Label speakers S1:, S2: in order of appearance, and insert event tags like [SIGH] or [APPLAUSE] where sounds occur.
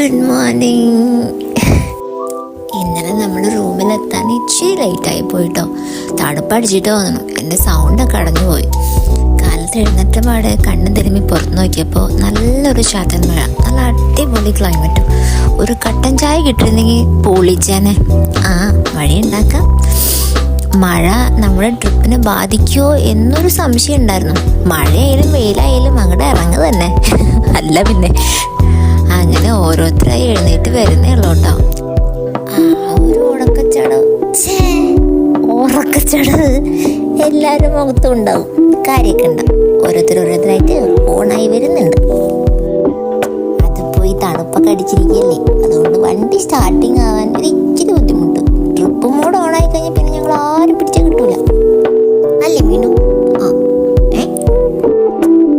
S1: Good morning ഇന്നലെ നമ്മൾ റൂമിലെത്താൻ ഇച്ചിരി ലേറ്റായി പോയിട്ടോ. തണുപ്പടിച്ചിട്ട് തോന്നണം എന്റെ സൗണ്ടൊക്കെ അടഞ്ഞു പോയി കാലത്ത് എഴുന്നേറ്റ പാടെ കണ്ണും തിരുമ്മി പുറത്ത് നോക്കിയപ്പോൾ നല്ലൊരു ചാറ്റൻ മഴ. നല്ല അടിപൊളി ക്ലൈമറ്റും ഒരു കട്ടൻ ചായ കിട്ടിയിരുന്നെങ്കിൽ പൊളിച്ചേനെ. ആ മഴ ഉണ്ടാക്കാം. മഴ നമ്മുടെ ട്രിപ്പിനെ ബാധിക്കുമോ എന്നൊരു സംശയം ഉണ്ടായിരുന്നു. മഴയായാലും വെയിലായാലും അങ്ങോട്ട് ഇറങ്ങുക തന്നെ. [LAUGHS] അല്ല പിന്നെ ഉറക്കച്ചടവ് എല്ലാവരും മുഖത്തും ഉണ്ടാവും. കാര്യമൊക്കെ ഉണ്ടാവും ഓരോരുത്തർ ഓരോരുത്തരായിട്ട് ഓണായി വരുന്നുണ്ട്. അത് പോയി തണുപ്പൊക്കെ അടിച്ചിരിക്കുകയല്ലേ? അതുകൊണ്ട് വണ്ടി സ്റ്റാർട്ടിങ് ഒരു